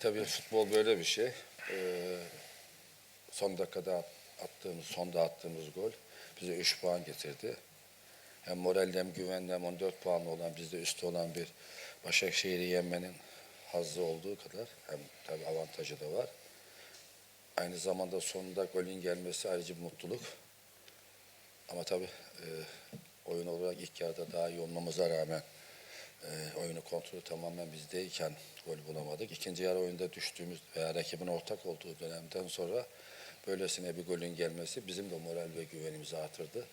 Tabii futbol böyle bir şey. E, son dakikada attığımız, sonda attığımız gol bize 3 puan getirdi. Hem moralde hem güvende hem 14 puanlı olan bizde üstü olan bir Başakşehir'i yenmenin hazzı olduğu kadar hem tabii avantajı da var. Aynı zamanda sonunda golün gelmesi ayrıca bir mutluluk. Ama tabii e, oyun olarak ilk yarıda daha iyi olmamıza rağmen e, oyunu kontrolü tamamen bizdeyken gol bulamadık. İkinci yarı oyunda düştüğümüz veya rakibin ortak olduğu dönemden sonra böylesine bir golün gelmesi bizim de moral ve güvenimizi artırdı.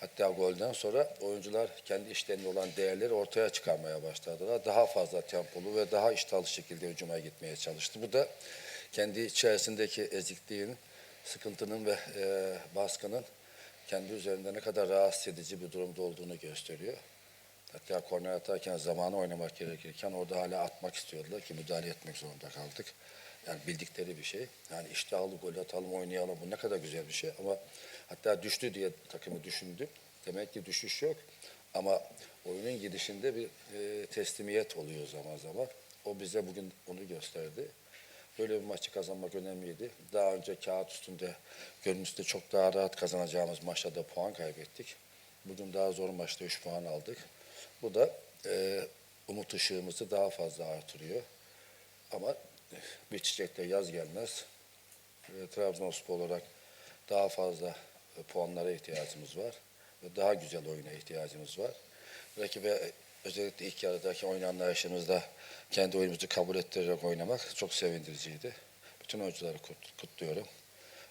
Hatta golden sonra oyuncular kendi işlerinde olan değerleri ortaya çıkarmaya başladılar. Daha fazla tempolu ve daha iştahlı şekilde hücuma gitmeye çalıştı. Bu da kendi içerisindeki ezikliğin, sıkıntının ve e, baskının kendi üzerinde ne kadar rahatsız edici bir durumda olduğunu gösteriyor. Hatta korner atarken zamanı oynamak gerekirken orada hala atmak istiyordular ki müdahale etmek zorunda kaldık. Yani bildikleri bir şey. Yani iştahlı gol atalım, oynayalım. Bu ne kadar güzel bir şey. Ama hatta düştü diye takımı düşündüm. Demek ki düşüş yok. Ama oyunun gidişinde bir e, teslimiyet oluyor zaman zaman. O bize bugün onu gösterdi. Böyle bir maçı kazanmak önemliydi. Daha önce kağıt üstünde, görünüşte çok daha rahat kazanacağımız maçta da puan kaybettik. Bugün daha zor maçta 3 puan aldık. Bu da e, umut ışığımızı daha fazla artırıyor. Ama bir çiçekte yaz gelmez. E, Trabzonspor olarak daha fazla e, puanlara ihtiyacımız var. Ve daha güzel oyuna ihtiyacımız var. Rakibe özellikle ilk yarıdaki oyun anlayışımızda kendi oyunumuzu kabul ettirerek oynamak çok sevindiriciydi. Bütün oyuncuları kut- kutluyorum.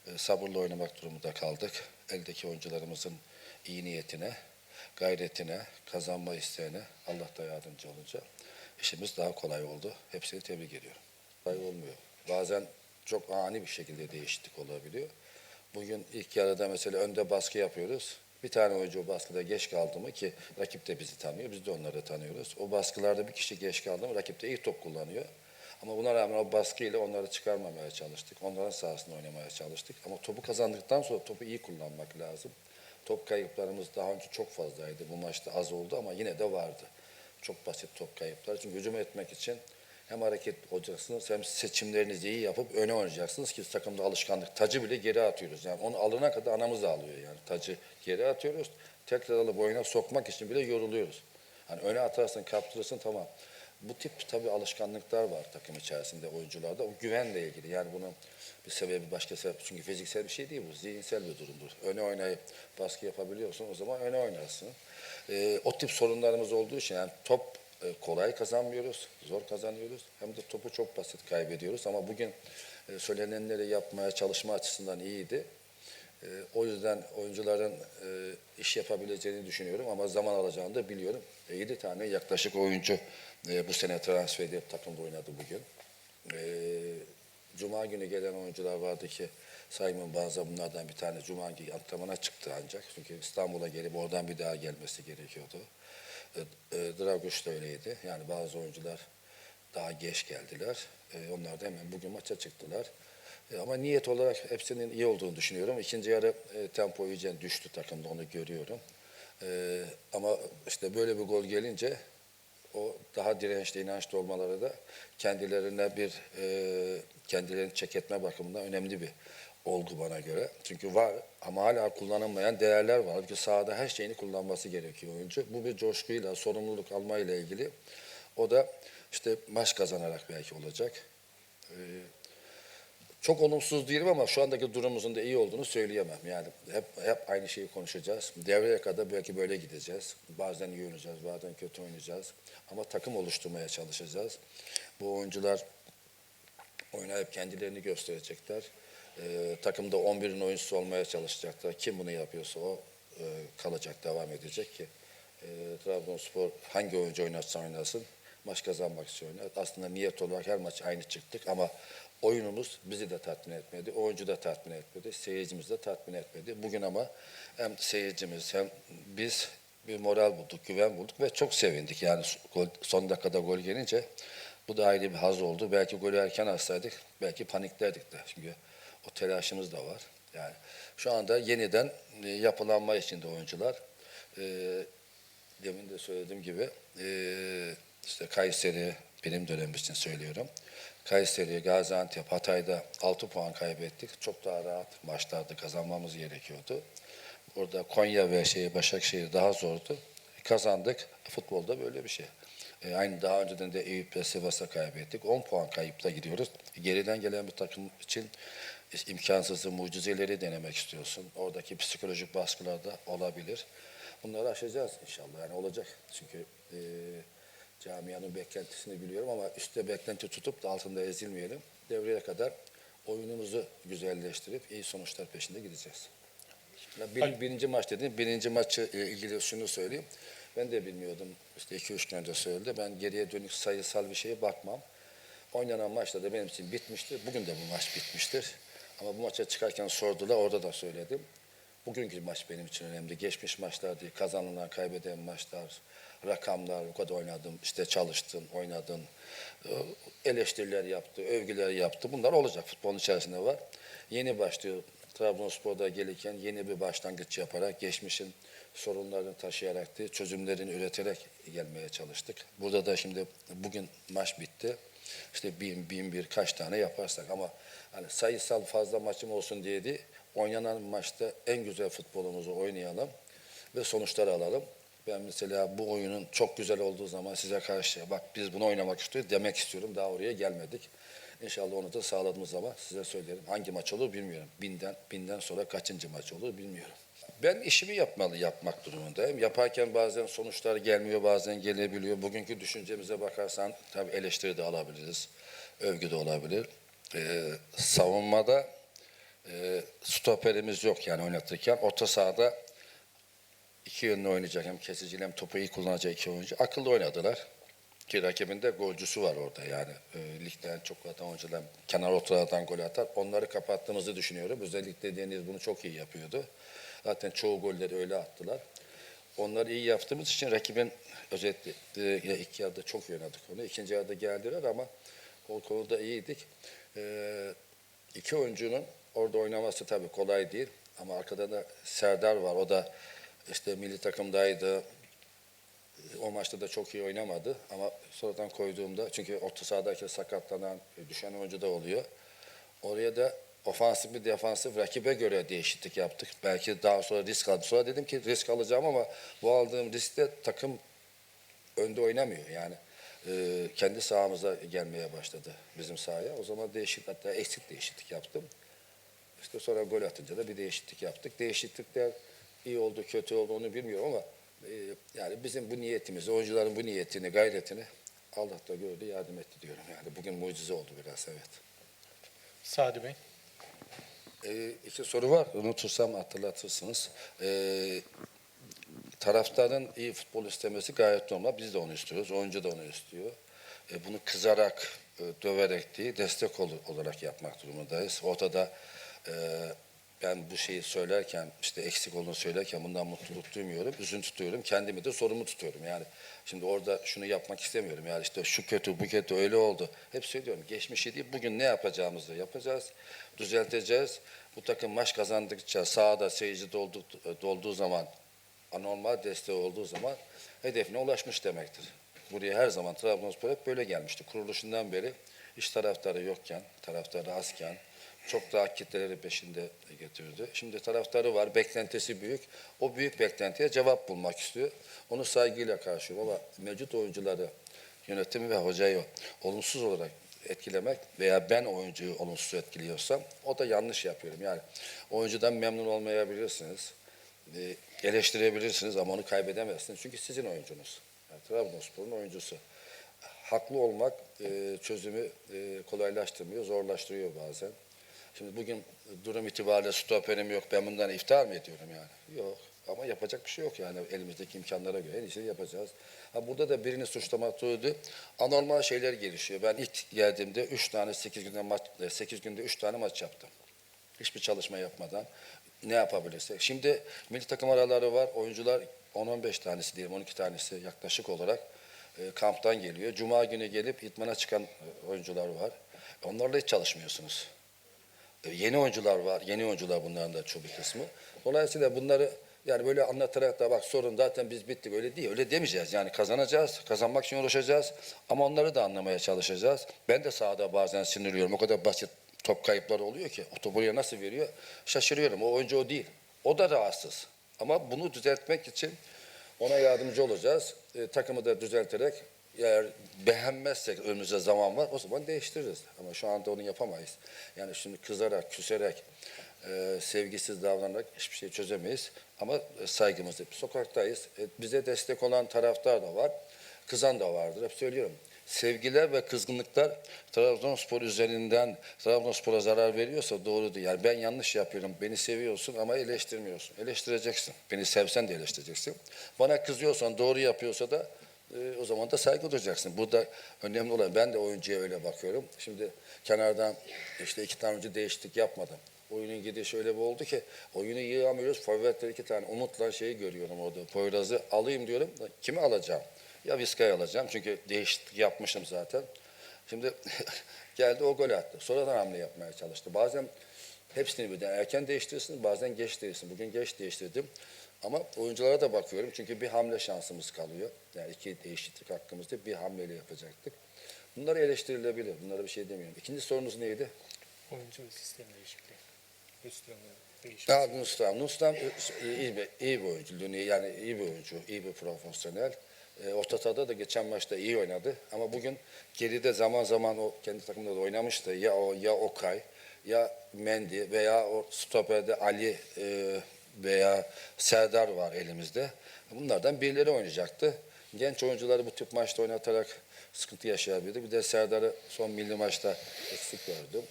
E, sabırla oynamak durumunda kaldık. Eldeki oyuncularımızın iyi niyetine, gayretine, kazanma isteğine Allah da yardımcı olunca işimiz daha kolay oldu. Hepsini tebrik ediyorum. Kolay olmuyor. Bazen çok ani bir şekilde değişiklik olabiliyor. Bugün ilk yarıda mesela önde baskı yapıyoruz. Bir tane oyuncu baskıda geç kaldı mı ki rakip de bizi tanıyor, biz de onları tanıyoruz. O baskılarda bir kişi geç kaldı mı rakip de iyi top kullanıyor. Ama buna rağmen o baskıyla onları çıkarmamaya çalıştık. Onların sahasında oynamaya çalıştık. Ama topu kazandıktan sonra topu iyi kullanmak lazım. Top kayıplarımız daha önce çok fazlaydı. Bu maçta az oldu ama yine de vardı. Çok basit top kayıpları. Çünkü hücum etmek için hem hareket olacaksınız hem seçimlerinizi iyi yapıp öne oynayacaksınız ki takımda alışkanlık. Tacı bile geri atıyoruz. Yani onu alana kadar anamız ağlıyor yani. Tacı geri atıyoruz. Tekrar alıp oyuna sokmak için bile yoruluyoruz. Hani öne atarsın, kaptırırsın tamam. Bu tip tabii alışkanlıklar var takım içerisinde oyuncularda. O güvenle ilgili. Yani bunun bir sebebi başka sebep. Çünkü fiziksel bir şey değil bu. Zihinsel bir durumdur. Öne oynayıp baskı yapabiliyorsun o zaman öne oynarsın. Ee, o tip sorunlarımız olduğu için yani top e, kolay kazanmıyoruz, zor kazanıyoruz. Hem de topu çok basit kaybediyoruz. Ama bugün e, söylenenleri yapmaya çalışma açısından iyiydi. E, o yüzden oyuncuların e, iş yapabileceğini düşünüyorum ama zaman alacağını da biliyorum. E, 7 tane yaklaşık oyuncu e, bu sene transfer edip takımda oynadı bugün. E, Cuma günü gelen oyuncular vardı ki Simon Banza bunlardan bir tane Cuma günü antrenmana çıktı ancak. Çünkü İstanbul'a gelip oradan bir daha gelmesi gerekiyordu. E, e, Draguş da öyleydi. Yani bazı oyuncular daha geç geldiler. E, onlar da hemen bugün maça çıktılar. E, ama niyet olarak hepsinin iyi olduğunu düşünüyorum. İkinci yarı e, tempo iyice düştü takımda onu görüyorum. E, ama işte böyle bir gol gelince o daha dirençli, inançlı olmaları da kendilerine bir e, kendilerini çek etme bakımından önemli bir olgu bana göre. Çünkü var ama hala kullanılmayan değerler var. Çünkü sahada her şeyini kullanması gerekiyor oyuncu. Bu bir coşkuyla, sorumluluk almayla ilgili. O da işte maç kazanarak belki olacak. Ee, çok olumsuz değilim ama şu andaki durumumuzun da iyi olduğunu söyleyemem. Yani hep hep aynı şeyi konuşacağız. Devreye kadar belki böyle gideceğiz. Bazen iyi oynayacağız, bazen kötü oynayacağız. Ama takım oluşturmaya çalışacağız. Bu oyuncular oynayıp kendilerini gösterecekler. Ee, takımda 11'in oyuncusu olmaya çalışacaklar. Kim bunu yapıyorsa o e, kalacak, devam edecek ki. E, Trabzonspor hangi oyuncu oynarsa oynasın maç kazanmak için oynar. Aslında niyet olarak her maç aynı çıktık ama oyunumuz bizi de tatmin etmedi. Oyuncu da tatmin etmedi. Seyircimiz de tatmin etmedi. Bugün ama hem seyircimiz hem biz bir moral bulduk, güven bulduk ve çok sevindik. Yani son dakikada gol gelince bu da ayrı bir haz oldu. Belki golü erken atsaydık belki paniklerdik de. Çünkü o telaşımız da var. Yani şu anda yeniden e, yapılanma içinde oyuncular. E, demin de söylediğim gibi e, işte Kayseri, benim dönem için söylüyorum. Kayseri, Gaziantep, Hatay'da 6 puan kaybettik. Çok daha rahat maçlarda kazanmamız gerekiyordu. Orada Konya ve şey Başakşehir daha zordu. Kazandık. Futbolda böyle bir şey. E, aynı daha önceden de Eyüp ve Sivas'a kaybettik. 10 puan kayıpla gidiyoruz. Geriden gelen bir takım için imkansızı, mucizeleri denemek istiyorsun. Oradaki psikolojik baskılar da olabilir. Bunları aşacağız inşallah. Yani olacak. Çünkü e, camianın beklentisini biliyorum ama üstte beklenti tutup da altında ezilmeyelim. Devreye kadar oyunumuzu güzelleştirip iyi sonuçlar peşinde gideceğiz. Bir, birinci maç dedim. Birinci maçı ile ilgili şunu söyleyeyim. Ben de bilmiyordum. İşte iki üç gün önce söyledi. Ben geriye dönük sayısal bir şeye bakmam. Oynanan maçta da benim için bitmiştir. Bugün de bu maç bitmiştir. Ama bu maça çıkarken sordular. Orada da söyledim. Bugünkü maç benim için önemli. Geçmiş maçlar değil. Kazanılan, kaybeden maçlar, rakamlar, o kadar oynadım, işte çalıştın, oynadın, e, eleştiriler yaptı, övgüler yaptı. Bunlar olacak. Futbolun içerisinde var. Yeni başlıyor. Trabzonspor'da gelirken yeni bir başlangıç yaparak, geçmişin sorunlarını taşıyarak değil, çözümlerini üreterek gelmeye çalıştık. Burada da şimdi bugün maç bitti. İşte bin, bin bir kaç tane yaparsak ama hani sayısal fazla maçım olsun diye değil, oynanan maçta en güzel futbolumuzu oynayalım ve sonuçları alalım. Ben mesela bu oyunun çok güzel olduğu zaman size karşı bak biz bunu oynamak istiyoruz demek istiyorum. Daha oraya gelmedik. İnşallah onu da sağladığımız zaman size söylerim. Hangi maç olur bilmiyorum. Binden, binden sonra kaçıncı maç olur bilmiyorum. Ben işimi yapmalı, yapmak durumundayım. Yaparken bazen sonuçlar gelmiyor, bazen gelebiliyor. Bugünkü düşüncemize bakarsan tabii eleştiri de alabiliriz, övgü de olabilir. Ee, savunmada e, stoperimiz yok yani oynatırken. Orta sahada iki yönlü oynayacak hem kesiciyle hem topu iyi kullanacak iki oyuncu. Akıllı oynadılar. Ki rakibinde golcüsü var orada yani. E, ligden çok atan oyuncular kenar oturadan gol atar. Onları kapattığımızı düşünüyorum. Özellikle Deniz bunu çok iyi yapıyordu. Zaten çoğu golleri öyle attılar. Onları iyi yaptığımız için rakibin özellikle ilk yarıda çok iyi oynadık onu. İkinci yarıda geldiler ama o konuda iyiydik. E, iki oyuncunun orada oynaması tabii kolay değil. Ama arkada da Serdar var. O da işte milli takımdaydı. O maçta da çok iyi oynamadı ama sonradan koyduğumda çünkü orta sahadaki sakatlanan, düşen oyuncu da oluyor. Oraya da ofansif bir defansif rakibe göre değişiklik yaptık. Belki daha sonra risk aldım. Sonra dedim ki risk alacağım ama bu aldığım riskte takım önde oynamıyor. Yani e, kendi sahamıza gelmeye başladı bizim sahaya. O zaman değişik hatta eksik değişiklik yaptım. İşte sonra gol atınca da bir değişiklik yaptık. Değişiklikler iyi oldu, kötü oldu onu bilmiyorum ama e, yani bizim bu niyetimizi, oyuncuların bu niyetini, gayretini Allah da gördü, yardım etti diyorum. Yani bugün mucize oldu biraz evet. Sadi Bey. E, iki soru var. Unutursam hatırlatırsınız. E, taraftarın iyi futbol istemesi gayet normal. Biz de onu istiyoruz. Oyuncu da onu istiyor. E, bunu kızarak, e, döverek değil, destek ol- olarak yapmak durumundayız. Ortada e, ben bu şeyi söylerken, işte eksik olduğunu söylerken bundan mutluluk duymuyorum. Üzüntü duyuyorum. Kendimi de sorumlu tutuyorum. Yani şimdi orada şunu yapmak istemiyorum. Yani işte şu kötü, bu kötü, öyle oldu. Hep söylüyorum. Geçmişi değil, bugün ne yapacağımızı yapacağız. Düzelteceğiz. Bu takım maç kazandıkça sahada seyirci doldu, dolduğu zaman anormal desteği olduğu zaman hedefine ulaşmış demektir. Buraya her zaman Trabzonspor hep böyle gelmişti. Kuruluşundan beri iş taraftarı yokken, taraftarı azken çok daha kitleleri peşinde getirdi. Şimdi taraftarı var, beklentisi büyük. O büyük beklentiye cevap bulmak istiyor. Onu saygıyla karşılıyorum ama mevcut oyuncuları, yönetimi ve hocayı olumsuz olarak etkilemek veya ben oyuncuyu olumsuz etkiliyorsam o da yanlış yapıyorum. Yani oyuncudan memnun olmayabilirsiniz e, eleştirebilirsiniz ama onu kaybedemezsiniz. Çünkü sizin oyuncunuz. Yani Trabzonspor'un oyuncusu. Haklı olmak e, çözümü e, kolaylaştırmıyor, zorlaştırıyor bazen. Şimdi bugün durum itibariyle stoperim yok, ben bundan iftihar mı ediyorum yani? Yok. Ama yapacak bir şey yok yani elimizdeki imkanlara göre en iyisini yapacağız. Ha burada da birini suçlamak doğru. Anormal şeyler gelişiyor. Ben ilk geldiğimde 3 tane 8 günde maç 8 günde 3 tane maç yaptım. Hiçbir çalışma yapmadan ne yapabilirsek. Şimdi milli takım araları var. Oyuncular 10-15 tanesi diyelim 12 tanesi yaklaşık olarak e, kamptan geliyor. Cuma günü gelip idmana çıkan e, oyuncular var. Onlarla hiç çalışmıyorsunuz. E, yeni oyuncular var. Yeni oyuncular bunların da çok bir kısmı. Dolayısıyla bunları Yani böyle anlatarak da bak sorun zaten biz bittik öyle değil. Öyle demeyeceğiz. Yani kazanacağız. Kazanmak için uğraşacağız. Ama onları da anlamaya çalışacağız. Ben de sahada bazen sinirliyorum. O kadar basit top kayıpları oluyor ki. O topu nasıl veriyor? Şaşırıyorum. O oyuncu o değil. O da rahatsız. Ama bunu düzeltmek için ona yardımcı olacağız. E, takımı da düzelterek eğer beğenmezsek önümüzde zaman var o zaman değiştiririz. Ama şu anda onu yapamayız. Yani şimdi kızarak, küserek, e, sevgisiz davranarak hiçbir şey çözemeyiz. Ama e, saygımız hep sokaktayız. E, bize destek olan taraftar da var. Kızan da vardır. Hep söylüyorum. Sevgiler ve kızgınlıklar Trabzonspor üzerinden Trabzonspor'a zarar veriyorsa doğru değil. Yani ben yanlış yapıyorum. Beni seviyorsun ama eleştirmiyorsun. Eleştireceksin. Beni sevsen de eleştireceksin. Bana kızıyorsan doğru yapıyorsa da e, o zaman da saygı duyacaksın. Burada önemli olan ben de oyuncuya öyle bakıyorum. Şimdi kenardan işte iki tane oyuncu değişiklik yapmadım. Oyunun gidişi öyle bir oldu ki oyunu yığamıyoruz. Forvetler iki tane umutla şeyi görüyorum orada. Poyraz'ı alayım diyorum. Kimi alacağım? Ya Vizca'yı alacağım çünkü değişiklik yapmışım zaten. Şimdi geldi o gol attı. Sonradan hamle yapmaya çalıştı. Bazen hepsini birden erken değiştirirsin, bazen geç değiştirirsin. Bugün geç değiştirdim. Ama oyunculara da bakıyorum çünkü bir hamle şansımız kalıyor. Yani iki değişiklik hakkımızda bir hamleyle yapacaktık. Bunlar eleştirilebilir. Bunlara bir şey demiyorum. İkinci sorunuz neydi? Oyuncu ve sistem değişikliği. Üstüne değişikliği. Ya Nusram. Nusram iyi bir, iyi bir oyuncu. Yani iyi bir oyuncu, iyi bir profesyonel. E, orta sahada da geçen maçta iyi oynadı. Ama bugün geride zaman zaman o kendi takımında da oynamıştı. Ya o ya Okay ya Mendy veya o stoperde Ali e, veya Serdar var elimizde. Bunlardan birileri oynayacaktı. Genç oyuncuları bu tip maçta oynatarak sıkıntı yaşayabilirdi. Bir de Serdar'ı son milli maçta eksik gördüm.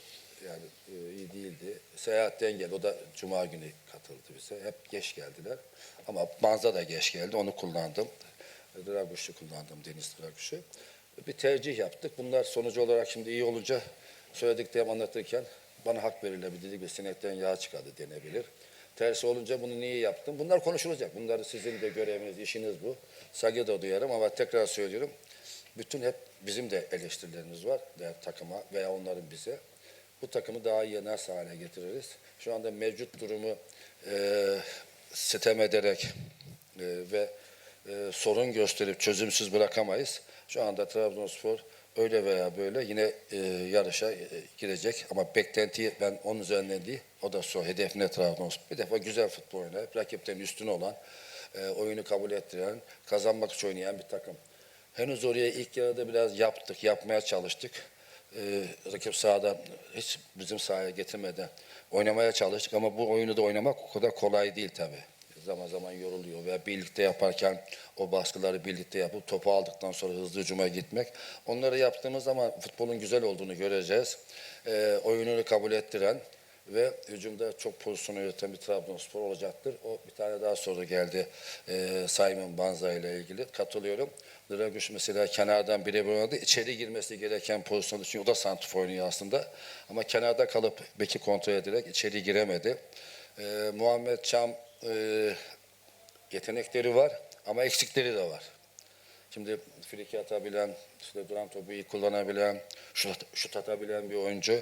Yani e, iyi değildi. Seyahatten geldi. O da cuma günü katıldı bize. Hep geç geldiler. Ama Banza da geç geldi. Onu kullandım. Draguş'u kullandım. Deniz Draguş'u. Bir tercih yaptık. Bunlar sonucu olarak şimdi iyi olunca söylediklerimi anlatırken bana hak verilebilir. Bir sinekten yağ çıkardı denebilir. Tersi olunca bunu niye yaptım? Bunlar konuşulacak. Bunlar sizin de göreviniz, işiniz bu. Saygı duyarım ama tekrar söylüyorum. Bütün hep bizim de eleştirilerimiz var. Veya takıma veya onların bize. Bu takımı daha iyi nasıl hale getiririz? Şu anda mevcut durumu e, sitem ederek e, ve e, sorun gösterip çözümsüz bırakamayız. Şu anda Trabzonspor öyle veya böyle yine e, yarışa e, girecek ama beklentiyi ben onun üzerinden değil, o da so hedef ne Trabzonspor. Bir defa güzel futbol oynayıp rakipten üstün olan, e, oyunu kabul ettiren, kazanmak için oynayan bir takım. Henüz oraya ilk yarıda biraz yaptık, yapmaya çalıştık. Ee, rakip sahada hiç bizim sahaya getirmeden oynamaya çalıştık ama bu oyunu da oynamak o kadar kolay değil tabii. Zaman zaman yoruluyor veya birlikte yaparken o baskıları birlikte yapıp topu aldıktan sonra hızlı hücuma gitmek. Onları yaptığımız zaman futbolun güzel olduğunu göreceğiz. Ee, oyununu kabul ettiren ve hücumda çok pozisyon üreten bir Trabzonspor olacaktır. O bir tane daha soru geldi ee, Simon Banza ile ilgili. Katılıyorum. Draguş mesela kenardan bire oynadı. İçeri girmesi gereken pozisyonda çünkü o da santrfor oynuyor aslında. Ama kenarda kalıp beki kontrol ederek içeri giremedi. Ee, Muhammed Çam e, yetenekleri var ama eksikleri de var. Şimdi friki atabilen, işte duran topu iyi kullanabilen, şut, şut atabilen bir oyuncu.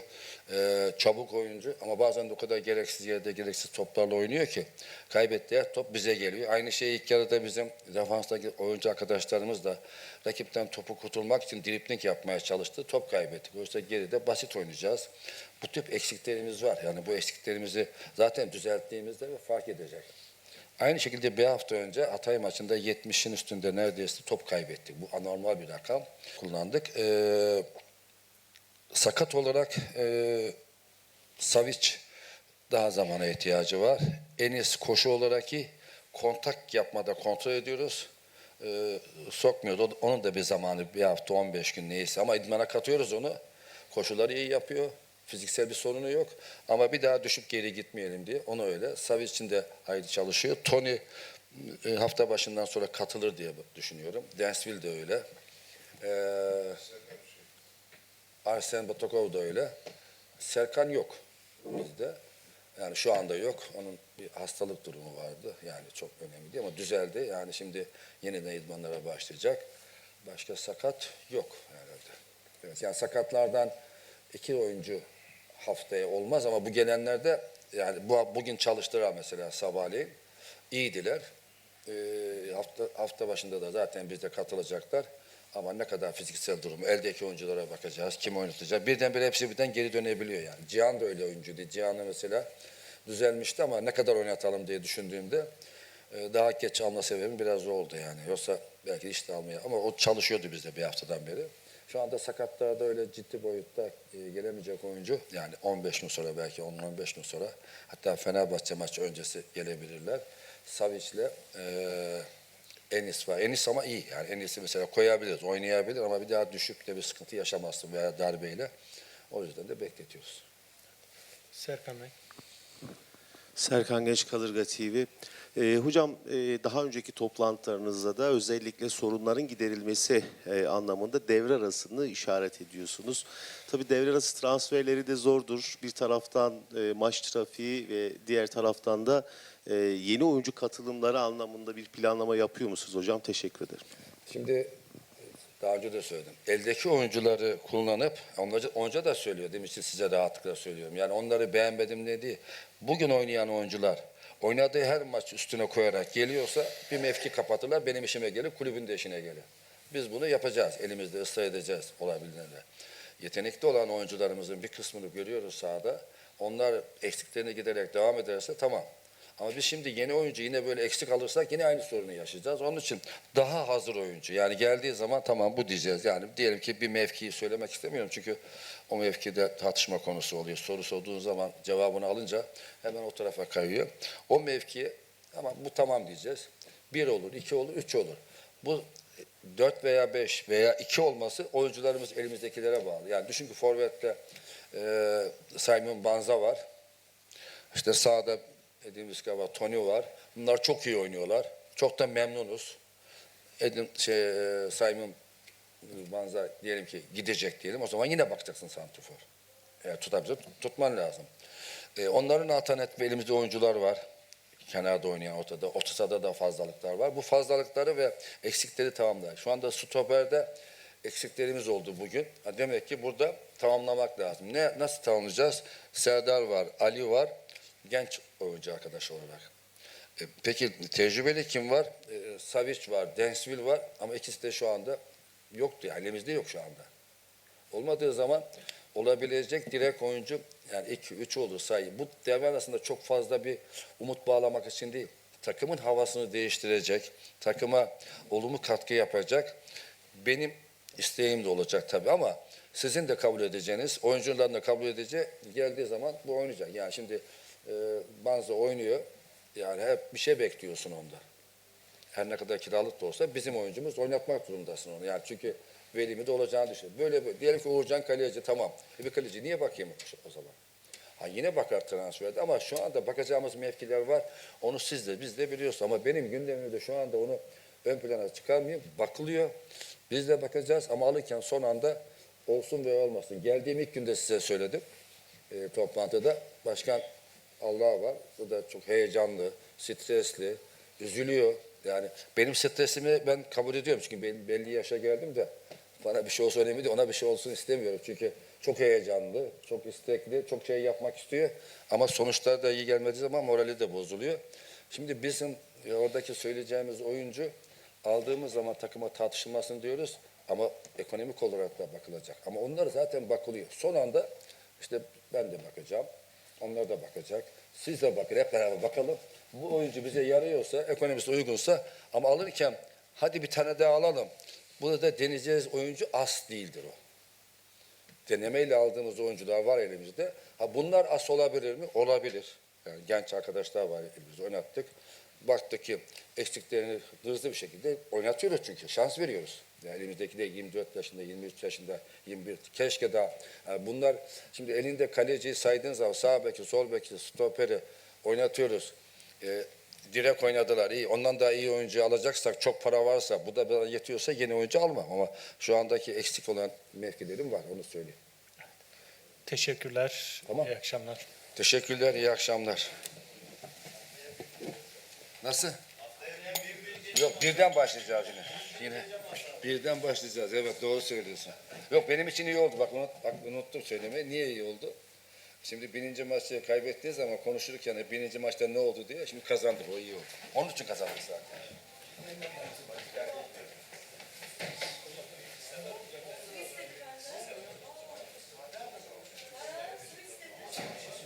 Ee, çabuk oyuncu ama bazen de o kadar gereksiz yerde gereksiz toplarla oynuyor ki kaybettiği top bize geliyor. Aynı şey ilk yarıda bizim defanstaki oyuncu arkadaşlarımız da rakipten topu kurtulmak için dripling yapmaya çalıştı. Top kaybettik. Oysa geride basit oynayacağız. Bu tip eksiklerimiz var. Yani bu eksiklerimizi zaten düzelttiğimizde fark edecek. Aynı şekilde bir hafta önce Hatay maçında 70'in üstünde neredeyse top kaybettik. Bu anormal bir rakam kullandık. Ee, sakat olarak e, Savic daha zamana ihtiyacı var. Enis koşu olarak iyi. Kontak yapmada kontrol ediyoruz. Ee, sokmuyordu. Onun da bir zamanı bir hafta 15 gün neyse ama idmana katıyoruz onu. Koşuları iyi yapıyor. Fiziksel bir sorunu yok. Ama bir daha düşüp geri gitmeyelim diye onu öyle. Savic için de ayrı çalışıyor. Tony e, hafta başından sonra katılır diye düşünüyorum. Densville de öyle. Ee, Arsen Batakov da öyle. Serkan yok bizde. Yani şu anda yok. Onun bir hastalık durumu vardı. Yani çok önemli değil ama düzeldi. Yani şimdi yeniden idmanlara başlayacak. Başka sakat yok herhalde. Evet, yani sakatlardan iki oyuncu haftaya olmaz ama bu gelenlerde yani bu bugün çalıştıran mesela sabahleyin iyiydiler. Ee, hafta, hafta başında da zaten bizde katılacaklar. Ama ne kadar fiziksel durumu, eldeki oyunculara bakacağız, kim oynatacak. Birdenbire hepsi birden geri dönebiliyor yani. Cihan da öyle oyuncuydu. Cihan'ı mesela düzelmişti ama ne kadar oynatalım diye düşündüğümde e, daha geç alma sebebim biraz o oldu yani. Yoksa belki hiç de almaya ama o çalışıyordu bizde bir haftadan beri. Şu anda sakatlarda öyle ciddi boyutta e, gelemeyecek oyuncu. Yani 15 gün sonra belki 10-15 gün sonra hatta Fenerbahçe maçı öncesi gelebilirler. Savic'le e, Enis var. Enis ama iyi. Yani Enis'i mesela koyabiliriz, oynayabilir ama bir daha düşüp de bir sıkıntı yaşamazsın veya darbeyle. O yüzden de bekletiyoruz. Serkan Bey. Serkan Genç Kalırga TV. Ee, hocam e, daha önceki toplantılarınızda da özellikle sorunların giderilmesi e, anlamında devre arasını işaret ediyorsunuz. Tabii devre arası transferleri de zordur. Bir taraftan e, maç trafiği ve diğer taraftan da e, yeni oyuncu katılımları anlamında bir planlama yapıyor musunuz hocam? Teşekkür ederim. Şimdi daha önce de söyledim. Eldeki oyuncuları kullanıp, onları, onca da söylüyor? Siz- Size rahatlıkla söylüyorum. Yani onları beğenmedim değil. Bugün oynayan oyuncular oynadığı her maç üstüne koyarak geliyorsa bir mevki kapatırlar. Benim işime gelir, kulübün de işine gelir. Biz bunu yapacağız. Elimizde ısrar edeceğiz olabildiğince. Yetenekli olan oyuncularımızın bir kısmını görüyoruz sahada. Onlar eksiklerini giderek devam ederse tamam. Ama biz şimdi yeni oyuncu yine böyle eksik alırsak yine aynı sorunu yaşayacağız. Onun için daha hazır oyuncu. Yani geldiği zaman tamam bu diyeceğiz. Yani diyelim ki bir mevkiyi söylemek istemiyorum. Çünkü o mevkide tartışma konusu oluyor. Soru sorduğun zaman cevabını alınca hemen o tarafa kayıyor. O mevkiye ama bu tamam diyeceğiz. Bir olur, iki olur, üç olur. Bu dört veya beş veya iki olması oyuncularımız elimizdekilere bağlı. Yani düşün ki Forvet'te e, Simon Banza var. İşte sağda gibi var, Tony var. Bunlar çok iyi oynuyorlar. Çok da memnunuz. Edin, şey, e, Simon Banza diyelim ki gidecek diyelim. O zaman yine bakacaksın santrfor. Eğer tutabilirse tut- tutman lazım. E, onların alternatif elimizde oyuncular var. Kenarda oynayan ortada. Ortada da fazlalıklar var. Bu fazlalıkları ve eksikleri tamamlar. Şu anda stoperde eksiklerimiz oldu bugün. Demek ki burada tamamlamak lazım. Ne nasıl tamamlayacağız? Serdar var, Ali var, genç oyuncu arkadaş olarak. E, peki tecrübeli kim var? E, Savic var, Densville var ama ikisi de şu anda yoktu. Yani elimizde yok şu anda. Olmadığı zaman olabilecek direkt oyuncu yani 2 3 olur sayı. Bu devre arasında çok fazla bir umut bağlamak için değil. Takımın havasını değiştirecek, takıma olumlu katkı yapacak. Benim isteğim de olacak tabii ama sizin de kabul edeceğiniz, oyuncuların da kabul edeceği geldiği zaman bu oynayacak. Yani şimdi e, oynuyor. Yani hep bir şey bekliyorsun onda her ne kadar kiralık da olsa bizim oyuncumuz oynatmak durumundasın onu. Yani çünkü velimi de olacağını düşün. Böyle, böyle diyelim ki Uğurcan kaleci tamam. E bir kaleci niye bakayım o zaman? Ha yine bakar transferde ama şu anda bakacağımız mevkiler var. Onu siz de biz de biliyoruz ama benim gündemimde şu anda onu ön plana çıkarmayayım. Bakılıyor. Biz de bakacağız ama alırken son anda olsun ve olmasın. Geldiğim ilk günde size söyledim e, toplantıda. Başkan Allah var. O da çok heyecanlı, stresli, üzülüyor. Yani benim stresimi ben kabul ediyorum. Çünkü ben belli yaşa geldim de bana bir şey olsa önemli değil. Ona bir şey olsun istemiyorum. Çünkü çok heyecanlı, çok istekli, çok şey yapmak istiyor. Ama sonuçlar da iyi gelmediği zaman morali de bozuluyor. Şimdi bizim e, oradaki söyleyeceğimiz oyuncu aldığımız zaman takıma tartışılmasın diyoruz. Ama ekonomik olarak da bakılacak. Ama onlar zaten bakılıyor. Son anda işte ben de bakacağım. Onlar da bakacak. Siz de bakın hep beraber bakalım. Bu oyuncu bize yarıyorsa, ekonomisi uygunsa ama alırken hadi bir tane daha alalım. Burada da deneyeceğiz oyuncu as değildir o. Denemeyle aldığımız oyuncular var elimizde. Ha bunlar as olabilir mi? Olabilir. Yani genç arkadaşlar var elimizde oynattık. Baktık ki eksiklerini hızlı bir şekilde oynatıyoruz çünkü. Şans veriyoruz. Yani elimizdeki de 24 yaşında, 23 yaşında, 21. Keşke daha. Yani bunlar şimdi elinde kaleciyi saydığın zaman sağ beki, sol beki, stoperi oynatıyoruz. Ee, direkt oynadılar. iyi. Ondan daha iyi oyuncu alacaksak, çok para varsa, bu da bana yetiyorsa yeni oyuncu almam. Ama şu andaki eksik olan mevkilerim var, onu söyleyeyim. Teşekkürler. Tamam. İyi akşamlar. Teşekkürler, iyi akşamlar. Nasıl? Yok birden başlayacağız yine. Yine birden başlayacağız. Evet doğru söylüyorsun. Yok benim için iyi oldu. Bak, unut, bak unuttum söylemeyi. Niye iyi oldu? Şimdi bininci maçı kaybettiği zaman konuşurken de bininci maçta ne oldu diye şimdi kazandık o iyi oldu. Onun için kazandık zaten.